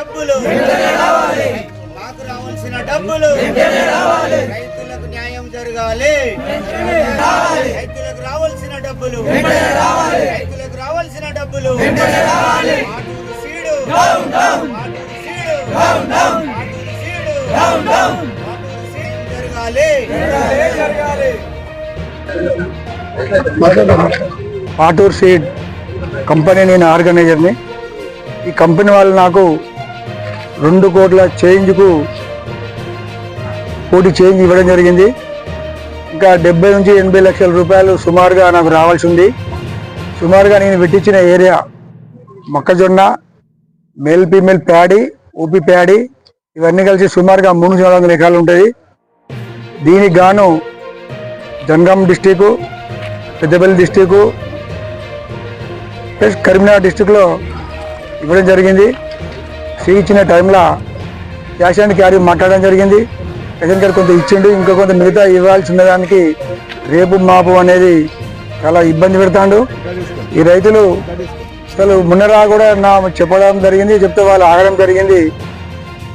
డబ్బులు. మాకు రావాల్సిన డబ్బులు. రైతులకు న్యాయం జరగాలి. రైతులకు రావాల్సిన డబ్బులు. రైతులకు రావాల్సిన డబ్బులు. సీడు. పాటూర్ సీడ్ కంపెనీ నేను ఆర్గనైజర్ని. ఈ కంపెనీ వాళ్ళు నాకు రెండు కోట్ల చేంజ్కు కోటి చేంజ్ ఇవ్వడం జరిగింది. ఇంకా డెబ్బై నుంచి ఎనభై లక్షల రూపాయలు సుమారుగా నాకు రావాల్సి ఉంది. సుమారుగా నేను పెట్టించిన ఏరియా మొక్కజొన్న మేల్ ఫీమేల్ ప్యాడీ ఊపి ప్యాడీ ఇవన్నీ కలిసి సుమారుగా మూడు నాలుగు వందల ఎకరాలు ఉంటుంది దీనికి గాను Jangaon district Peddapalli district plus Karimnagar డిస్టిక్లో ఇవ్వడం జరిగింది. సీ ఇచ్చిన టైంలో క్యాష్ అండ్ క్యారీ మాట్లాడడం జరిగింది. క్యాష్ అండ్ క్యారీ కొంత ఇచ్చిండు ఇంకా కొంత మిగతా ఇవ్వాల్సి ఉన్నదానికి రేపు మాపు అనేది చాలా ఇబ్బంది పెడతాడు. ఈ రైతులు అసలు మున్నరా కూడా నా చెప్పడం జరిగింది చెప్తే వాళ్ళు ఆగడం జరిగింది.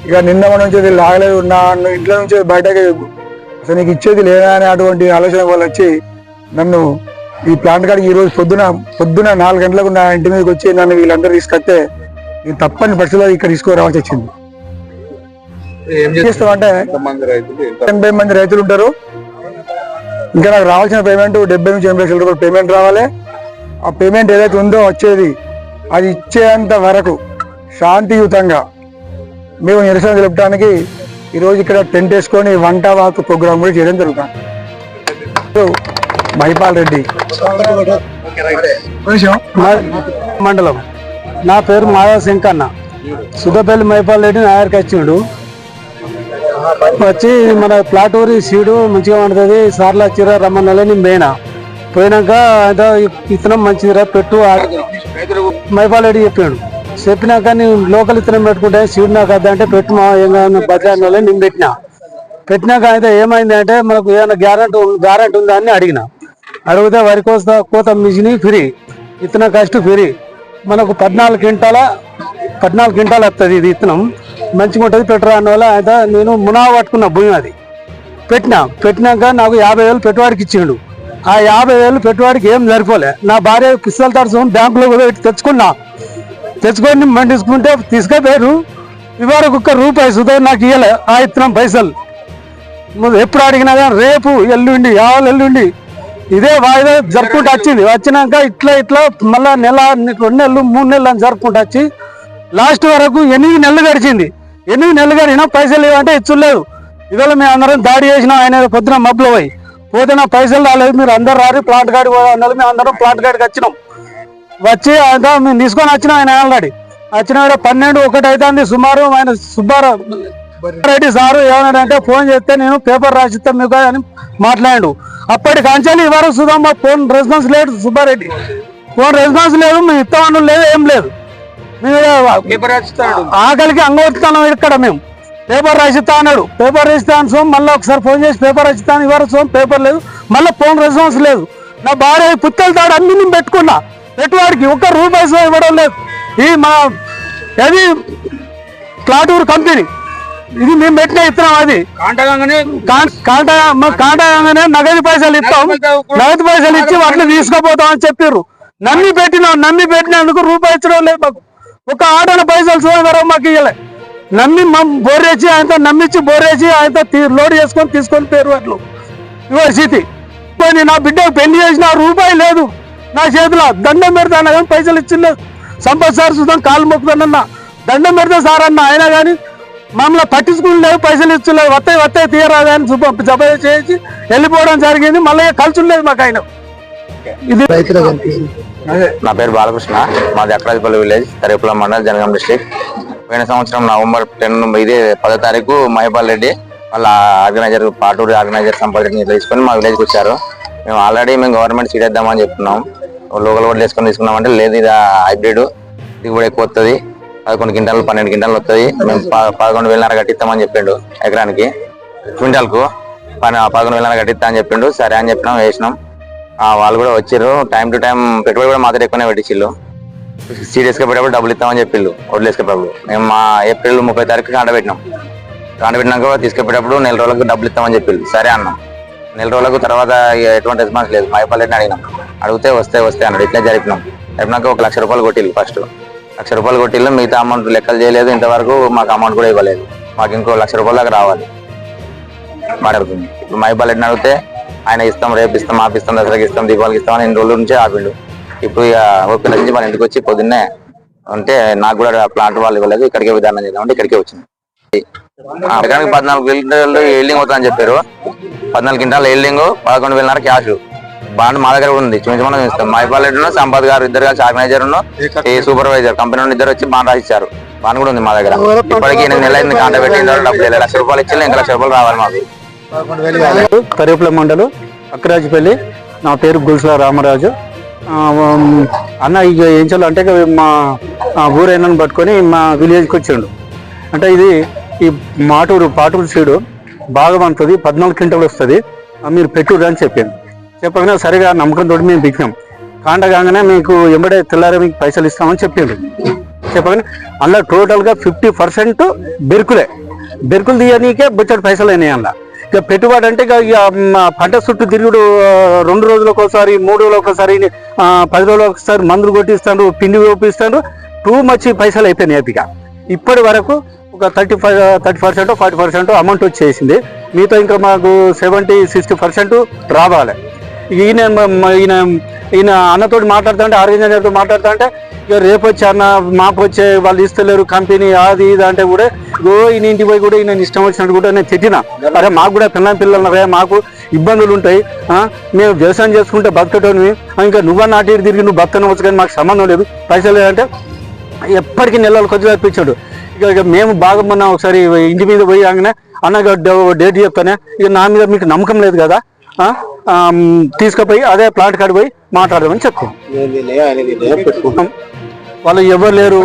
ఇక నిన్న మన నుంచి వీళ్ళు ఆగలేదు నా ఇంట్లో నుంచి బయటకి అసలు నీకు ఇచ్చేది లేదా అనే అటువంటి ఆలోచన వాళ్ళు వచ్చి నన్ను ఈ ప్లాంట్ కాడికి ఈ రోజు పొద్దున పొద్దున నాలుగు గంటలకు నా ఇంటి మీదకి వచ్చి నన్ను వీళ్ళందరూ తీసుకొస్తే నేను తప్పని పరిస్థితుల్లో ఇక్కడ తీసుకురావాల్సి వచ్చింది. చేస్తామంటే ఎనభై మంది రైతులు ఉంటారు. ఇంకా నాకు రావాల్సిన పేమెంట్ డెబ్బై నుంచి ఎనభై లక్షల రూపాయలు పేమెంట్ రావాలి. ఆ పేమెంట్ ఏదైతే ఉందో వచ్చేది అది ఇచ్చేంత వరకు శాంతియుతంగా మేము నిరసన తెలుపడానికి ఈరోజు ఇక్కడ టెంట్ వేసుకొని వంట వాకు ప్రోగ్రామ్ కూడా చేయడం జరుగుతుంది. మహిపాల్ రెడ్డి. మండలం. నా పేరు మాధవ శంకన్న. సుద్దపల్లి మైపాల్ రెడ్డి నాయర్కి వచ్చిండు. వచ్చి మన ప్లాట్ ఊరి సీడు మంచిగా ఉంటుంది సార్లు వచ్చిరా రమ్మన్నలే నేను పోయినాక ఏదో ఇత్తనం మంచిదిరా పెట్టు మైపాల్ రెడ్డి చెప్పాడు చెప్పినాక నేను లోకల్ ఇతనం పెట్టుకుంటే సీడ్ నాకు వద్ద అంటే పెట్టు మా ఏమైనా బదిలాడిన నేను పెట్టిన. పెట్టినాక అయితే ఏమైంది అంటే మనకు ఏమైనా గ్యారంటీ గ్యారంటీ ఉందా అని అడిగిన. అడిగితే వరి కోస్తా కోత మిషన్ ఫ్రీ. ఇతన కష్ట ఫ్రీ. మనకు పద్నాలుగు క్వింటాల పద్నాలుగు క్వింటాలు వస్తుంది ఇది ఇత్తనం మంచిగా ఉంటుంది పెట్టరా అన్న వల్ల అయితే నేను మునావ పట్టుకున్న భూమి అది. పెట్టినా పెట్టినాక నాకు యాభై వేలు పెట్టుబడికి ఇచ్చిండు. ఆ యాభై వేలు పెట్టుబడికి ఏం సరిపోలే. నా భార్య పిస్తల తరచు బ్యాంకులో కూడా పెట్టి తెచ్చుకున్నా. తెచ్చుకొని మండించుకుంటే తీసుకుంటే తీసుకుపోయారు. ఒక్క రూపాయి సుధా నాకు ఇవ్వలే ఆ ఇత్తనం పైసలు. ఎప్పుడు అడిగినా కానీ రేపు ఎల్లుండి యావలు ఎల్లుండి ఇదే వాయిదా జరుపుకుంటూ వచ్చింది. వచ్చినాక ఇట్లా ఇట్లా మళ్ళా నెల రెండు నెలలు మూడు నెలలు అని జరుపుకుంటూ వచ్చి లాస్ట్ వరకు ఎనిమిది నెలలు గడిచింది. ఎనిమిది నెలలు గడినా పైసలు లేవంటే ఇచ్చులేదు ఇవాళ మేము అందరం దాడి చేసినాం ఆయన పొద్దున మబ్బులు పోయి. పోతే నా పైసలు రాలేదు మీరు అందరు రారు ప్లాంట్ గాడి అన్నారు మేము అందరం ప్లాంట్ గాడికి వచ్చినాం. వచ్చి అంతా మేము తీసుకొని వచ్చినాం ఆయన ఆల్రెడీ. వచ్చిన పన్నెండు ఒకటి అవుతుంది సుమారు ఆయన సుబ్బారావు రెడ్డి సారు ఏమన్నాడంటే ఫోన్ చేస్తే నేను పేపర్ రాసిస్తాను మీకు అని మాట్లాడు అప్పటి కంచెలు ఇవ్వరు మా ఫోన్ రెస్పాన్స్ లేదు సుబ్బారెడ్డి. ఫోన్ రెస్పాన్స్ లేదు మేము ఇస్తామని లేదు ఏం లేదు. ఆకలికి అంగవస్తాను ఇక్కడ మేము. పేపర్ రాసిస్తా అన్నాడు. పేపర్ రాసిస్తాను సోమ్ మళ్ళీ ఒకసారి ఫోన్ చేసి పేపర్ రాసిస్తాను ఇవ్వరు సోమ్ పేపర్ లేదు. మళ్ళీ ఫోన్ రెస్పాన్స్ లేదు. నా భార్య పుత్తల తాడు అన్ని నేను పెట్టుకున్నా. పెట్టువాడికి ఒక్క రూపాయి ఇవ్వడం లేదు. ఈ మా అది ప్లాటూర్ కంపెనీ ఇది మేము పెట్టిన ఇస్తున్నాం అది. కాంట- కాంట మ- కాంటగానే నగదు పైసలు ఇస్తాం. నగదు పైసలు ఇచ్చి వాటిని తీసుకుపోతాం అని చెప్పారు నమ్మి పెట్టినాం నమ్మి పెట్టినందుకు రూపాయి ఇచ్చడం లేదు మాకు. ఒక ఆటన పైసలు చూడగరం మాకు ఇవ్వలే నమ్మి మమ్ బోరేసి ఆయనతో నమ్మించి బోరేసి ఆయనతో లోడ్ చేసుకొని తీసుకొని పేరు అట్లు. ఇవ్వ స్థితి. పోయి నా బిడ్డకు పెళ్ళి చేసిన రూపాయి లేదు. నా చేతిలో దండం పెడతాను కానీ పైసలు ఇచ్చింది సంపత్ సార్ చూద్దాం కాలు మొక్కుతానన్న. దండం పెడతా సార్ అన్న. అయినా కానీ మమ్మల్ని పట్టించుకుని లేదు పైసలు ఇచ్చలేదు. వస్తాయి వస్తాయి తీయరాదు అని జప చేసి వెళ్ళిపోవడం జరిగింది. మళ్ళీ ఖర్చు లేదు మాకు ఆయన. ఇది నా పేరు బాలకృష్ణ. మాది అక్రాజ్పల్లి విలేజ్ తరేపుల మండల్ జనగాం డిస్ట్రిక్ట్. పోయిన సంవత్సరం నవంబర్ టెన్ ఇదే పదో తారీఖు మహిపాల్ రెడ్డి వాళ్ళ ఆర్గనైజర్ పాటూరు ఆర్గనైజర్ సంపాదించి ఇట్లా తీసుకొని మా విలేజ్కి వచ్చారు. మేము ఆల్రెడీ మేము గవర్నమెంట్ సీట్ వేద్దామని చెప్తున్నాం. లోకల్ ఓట్లు వేసుకొని తీసుకున్నాం అంటే లేదు ఇది హైబ్రిడ్. దిగుబడి ఎక్కువ వస్తుంది పదకొండు క్వింటాలు పన్నెండు క్వింటాలు వస్తుంది మేము పదకొండు వేలన్నర కట్టిస్తామని చెప్పిండు ఎకరానికి. క్వింటాల్కు పని పదకొండు వేలన్నర కట్టిస్తా అని చెప్పిండు. సరే అని చెప్పినాం వేసినాం. వాళ్ళు కూడా వచ్చారు టైం టు టైం పెట్టుబడి కూడా మాత్రం ఎక్కువనే పెట్టించిల్లు సీడ్ వేసుకపోయేటప్పుడు డబ్బులు ఇస్తామని చెప్పిళ్ళు. వడ్లు వేసుకపోయేటప్పుడు మేము మా ఏప్రిల్ ముప్పై తారీఖు కాండ పెట్టినాం. కాండ పెట్టినాక తీసుకెప్పేటప్పుడు నెల రోజులకు డబ్బులు ఇస్తామని చెప్పిళ్ళు. సరే అన్నాం. నెల రోజులకు తర్వాత ఎటువంటి రెస్పాన్స్ లేదు. మైపాలెట్ని అడిగినాం. అడిగితే వస్తే వస్తే అన్నాడు. ఇట్లా జరిపినాం. జరిపినాక ఒక లక్ష రూపాయలు కొట్టిల్లు ఫస్ట్. లక్ష రూపాయలు కొట్టిల్లు మిగతా అమౌంట్ లెక్కలు చేయలేదు. ఇంతవరకు మాకు అమౌంట్ కూడా ఇవ్వలేదు. మాకు ఇంకో లక్ష రూపాయల దాకా రావాలి. మాట్లాడుతుంది. ఇప్పుడు మైపాలెట్ని అడిగితే ఆయన ఇస్తాం రేపు ఇస్తాం ఆపిస్తాం దసరాకి ఇస్తాం దీపావళికి ఇస్తాం అని ఎన్ని రోజుల నుంచి ఆపిండు. ఇప్పుడు ఇక ఓపెన్ నుంచి మన ఇంటికి వచ్చి పొద్దున్నే అంటే నాకు కూడా ప్లాంట్ వాళ్ళు ఇవ్వలేదు. ఇక్కడికే విధానం చేద్దామంటే ఇక్కడికే వచ్చింది ఎకరానికి పద్నాలుగు క్వింటాలు ఎల్డింగ్ అవుతుందని చెప్పారు. పద్నాలుగు క్వింటాలు ఎల్డింగ్ పదకొండు వేలన్నర క్యాష్ బాండ్ మా దగ్గర కూడా ఉంది. చూపించమని ఇస్తాం మైపాలెడ్డి సంపత్ గారు ఇద్దరు కలిసి ఆర్గనైజర్ ఈ సూపర్వైజర్ కంపెనీ నుండి ఇద్దరు వచ్చి బాండ్ రాసిచ్చారు. బాండ్ కూడా ఉంది మా దగ్గర. ఇప్పటికి ఎనిమిది నెలలు అయింది కాంట పెట్టి డబ్బులు. లక్ష రూపాయలు ఇచ్చి ఇంకా లక్ష రూపాయలు రావాలి మాకు. కరివేపుల మండలం అక్కరాజుపల్లి నా పేరు గుల్సా రామరాజు. అన్న ఇక ఏం చేయాలి అంటే మా ఊరైనను పట్టుకొని మా విలేజ్కి వచ్చిండు. అంటే ఇది ఈ మాటూరు పాటూరు సీడు బాగా పండుతుంది పద్నాలుగు క్వింటలు వస్తుంది. మీరు పెట్టుడు అని చెప్పాను చెప్పగానే సరిగా నమ్మకంతో మేము బిగినాం. కాండ కాగానే మీకు ఎంబడే తెల్లారే మీకు పైసలు ఇస్తామని చెప్పిండు చెప్పగానే అందులో టోటల్గా ఫిఫ్టీ పర్సెంట్ బెరుకులే. బెరుకులు తీయనీకే బుచ్చడి పైసలు అయినాయి అందులో. ఇక పెట్టుబడి అంటే ఇక ఇక పంట చుట్టూ తిరుగుడు రెండు రోజులకు ఒకసారి మూడు రోజులకు ఒకసారి పది రోజులకు ఒకసారి మందులు కొట్టిస్తాడు పిండి వేపిస్తాడు టూ మచ్ పైసలు అయిపోయినాయి ఇక. ఇప్పటి వరకు ఒక thirty five thirty percent forty percent amount వచ్చేసింది. మీతో ఇంకా మాకు సెవెంటీ సిక్స్టీ పర్సెంట్ రావాలి. ఈయన ఈయన ఈయన అన్నతోటి మాట్లాడుతుంటే ఆర్గనైజర్తో మాట్లాడుతుంటే ఇక రేపు వచ్చి అన్న మాకు వచ్చే వాళ్ళు ఇస్తలేరు కంపెనీ అది ఇది అంటే కూడా ఓ ఈయన ఇంటికి పోయి కూడా ఈయన ఇష్టం వచ్చినట్టు కూడా నేను తిట్టిన. అరే మాకు కూడా పిల్లల పిల్లలు ఉన్నారే మాకు ఇబ్బందులు ఉంటాయి మేము వ్యవసాయం చేసుకుంటే బతకటోని ఇంకా నువ్వన్న నాటి తిరిగి నువ్వు బతకనవచ్చు కానీ మాకు సంబంధం లేదు. పైసలు లేదంటే ఎప్పటికీ నెలలు కొద్దిగా ఇప్పించాడు ఇక ఇక మేము బాగా మొన్న ఒకసారి ఇంటి మీద పోయి ఆగిన అన్న డేట్ చెప్తానే ఇక నా మీద మీకు నమ్మకం లేదు కదా తీసుకుపోయి అదే ప్లాంట్ కాడికి పోయి మాట్లాడదామని చెప్పాం. వాళ్ళు ఎవరు లేరు.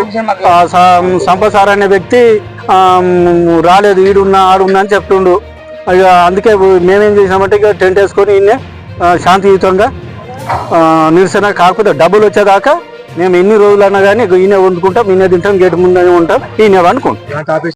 ఆ, సా- సంపత్ సార్ అనే వ్యక్తి రాలేదు ఈడున్నా ఆడున్నా అని చెప్తుండు. ఇక అందుకే మేమేం చేసామంటే ఇక టెంట్ వేసుకొని ఈయన శాంతియుతంగా నిరసన కాకపోతే డబ్బులు వచ్చేదాకా మేము ఎన్ని రోజులన్నా కానీ ఈయన వండుకుంటాం ఈయన తింటాం గేట్ ముందే ఉంటాం ఈయన వండుకుంటాం.